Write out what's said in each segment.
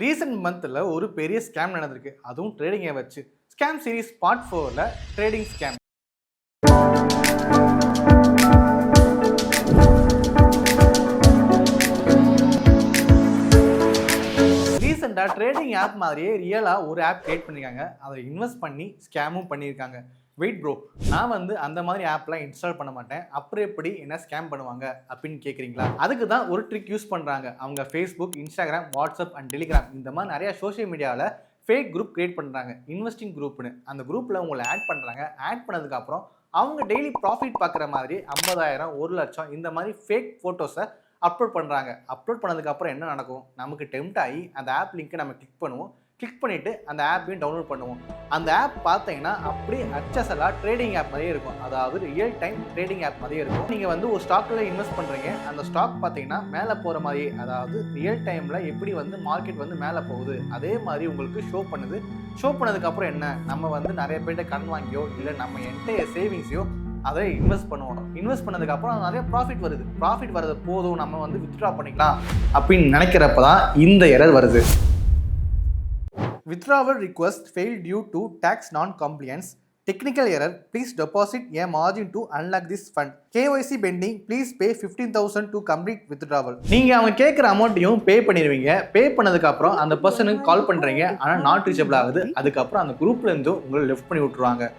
Recent மந்த்தில் ஒரு பெரிய ஸ்கேம் நடந்திருக்கு. அதுவும் ட்ரேடிங்கை வச்சு. ஸ்கேம் சீரிஸ் பார்ட் ஃபோரில் ட்ரேடிங் ஸ்கேம் ரீசெண்டாக ட்ரேடிங் ஆப் மாதிரியே ரியலாக ஒரு ஆப் கிரியேட் பண்ணியிருக்காங்க அதை இன்வெஸ்ட் பண்ணி ஸ்கேமும் பண்ணியிருக்காங்க வெயிட் ப்ரோ நான் வந்து அந்த மாதிரி ஆப்லாம் இன்ஸ்டால் பண்ண மாட்டேன். அப்புறம் எப்படி என்ன ஸ்கேம் பண்ணுவாங்க அப்படின்னு கேட்குறீங்களா அதுக்கு தான் ஒரு ட்ரிக் யூஸ் பண்ணுறாங்க அவங்க Facebook Instagram WhatsApp and Telegram இந்த மாதிரி நிறையா சோஷியல் மீடியாவில் ஃபேக் குரூப் க்ரியேட் பண்ணுறாங்க இன்வெஸ்டிங் குரூப்னு அந்த குரூப்பில் உங்களை ஆட் பண்ணுறாங்க ஆட் பண்ணதுக்கப்புறம் அவங்க டெய்லி ப்ராஃபிட் பார்க்குற மாதிரி ஐம்பதாயிரம் ஒரு லட்சம் இந்த மாதிரி ஃபேக் ஃபோட்டோஸை அப்லோட் பண்ணுறாங்க அப்லோட் பண்ணதுக்கப்புறம் என்ன நடக்கும்? நமக்கு டெம்ட் ஆகி அந்த ஆப் லிங்க்கை நம்ம கிளிக் பண்ணுவோம். கிளிக் பண்ணிவிட்டு அந்த ஆப்பையும் டவுன்லோட் பண்ணுவோம். அந்த ஆப் பார்த்தீங்கன்னா அப்படியே ஹச்எஸ்எல்லாக ட்ரேடிங் ஆப் மாதிரியே இருக்கும். அதாவது ரியல் டைம் ட்ரேடிங் ஆப் மாதிரியே இருக்கும். நீங்கள் வந்து ஒரு ஸ்டாக்கில் இன்வெஸ்ட் பண்ணுறீங்க அந்த ஸ்டாக் பார்த்தீங்கன்னா மேலே போகிற மாதிரி அதாவது ரியல் டைமில் எப்படி வந்து மார்க்கெட் வந்து மேலே போகுது அதே மாதிரி உங்களுக்கு ஷோ பண்ணுது. ஷோ பண்ணதுக்கப்புறம் என்ன? நம்ம வந்து நிறைய பேர்கிட்ட கண் வாங்கியோ இல்லை நம்ம என்டைய சேவிங்ஸையோ அதை இன்வெஸ்ட் பண்ணுவோம். இன்வெஸ்ட் பண்ணதுக்கப்புறம் நிறைய ப்ராஃபிட் வருது. ப்ராஃபிட் வரது போதும் நம்ம வந்து வித்ட்ரா பண்ணிக்கலாம் அப்படின்னு நினைக்கிறப்ப தான் இந்த எரர் வருது. Withdrawal request failed due to tax non-compliance. Technical error. Please deposit a margin to unlock this fund. KYC pending. Please pay 15000 to complete withdrawal. நீங்க அவங்க கேட்குற அமௌண்ட்டையும் பே பண்ணிடுவீங்க. பே பண்ணதுக்கப்புறம் அந்த பர்சனுக்கு கால் பண்ணுறீங்க ஆனால் நாட் ரீச்சபிள் ஆகுது. அதுக்கப்புறம் அந்த குரூப்லேருந்து உங்களை லெஃப்ட் பண்ணி விட்டுருவாங்க.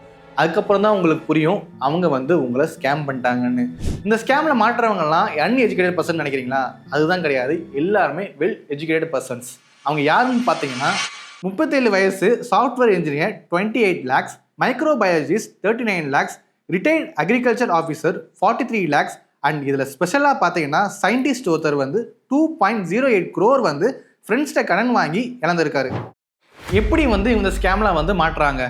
அதுக்கப்புறம் தான் உங்களுக்கு புரியும். அவங்க வந்து உங்களை ஸ்கேம் பண்ணிட்டாங்கன்னு. இந்த ஸ்கேம்ல மாட்டுறவங்கலாம் அன்எஜுகேட்டட் பர்சன் நினைக்கிறீங்களா? அதுதான் கிடையாது. எல்லாருமே வெல் எஜுகேட்டட் பர்சன்ஸ் அவங்க யாருன்னு பார்த்தீங்கன்னா முப்பத்தேழு வயசு software engineer twenty eight lakhs microbiologist thirty nine lakhs retired agriculture officer forty three lakhs and இதில் ஸ்பெஷலாக பார்த்தீங்கன்னா சயின்டிஸ்ட் ஒருத்தர் வந்து two point zero eight crore வந்து ஃப்ரெண்ட்ஸ்கிட்ட கடன் வாங்கி இழந்திருக்காரு. எப்படி வந்து இந்த ஸ்கேம்லாம் வந்து மாட்டுறாங்க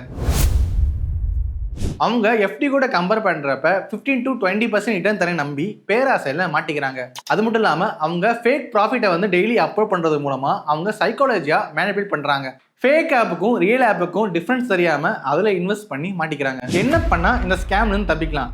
அவங்க எஃப்டி கூட கம்பேர் பண்ணுறப்ப fifteen to twenty percent return தரேன் நம்பி பேராசையில் மாட்டிக்கிறாங்க. அது மட்டும் இல்லாமல் அவங்க ஃபேக் ப்ராஃபிட்டை வந்து டெய்லி அப்லோட் பண்ணுறது மூலமாக அவங்க சைக்காலஜியாக மேனிபுலேட் பண்ணுறாங்க ஃபேக் ஆப்புக்கும் ரியல் ஆப்புக்கும் டிஃப்ரென்ஸ் தெரியாமல் அதில் இன்வெஸ்ட் பண்ணி மாட்டிக்கிறாங்க. என்ன பண்ணால் இந்த ஸ்கேம்லேருந்து தப்பிக்கலாம்.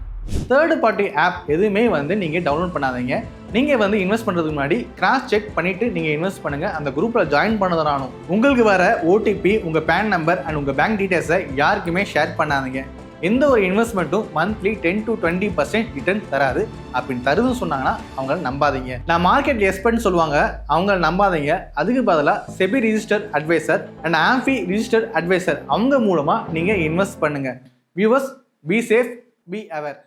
தேர்டு பார்ட்டி ஆப் எதுவுமே வந்து நீங்கள் டவுன்லோட் பண்ணாதீங்க. நீங்கள் வந்து இன்வெஸ்ட் பண்ணுறதுக்கு முன்னாடி கிராஸ் செக் பண்ணிவிட்டு நீங்கள் இன்வெஸ்ட் பண்ணுங்கள் அந்த குரூப்பில் ஜாயின் பண்ணதானும் உங்களுக்கு வர ஓடிபி உங்கள் பேன் நம்பர் அண்ட் உங்கள் பேங்க் டீட்டெயில்ஸை யாருக்குமே ஷேர் பண்ணாதீங்க. எந்த ஒரு இன்வெஸ்ட்மெண்ட்டும் monthly ten to twenty percent return தராது. அப்படின்னு தருதுன்னு சொன்னாங்கன்னா அவங்கள நம்பாதீங்க. நான் மார்க்கெட் எஸ்பர்ட்னு சொல்லுவாங்க அவங்கள நம்பாதீங்க. அதுக்கு பதிலாக SEBI register advisor and AMFI register advisor அவங்க மூலமாக நீங்கள் இன்வெஸ்ட் பண்ணுங்கள் viewers be safe be aware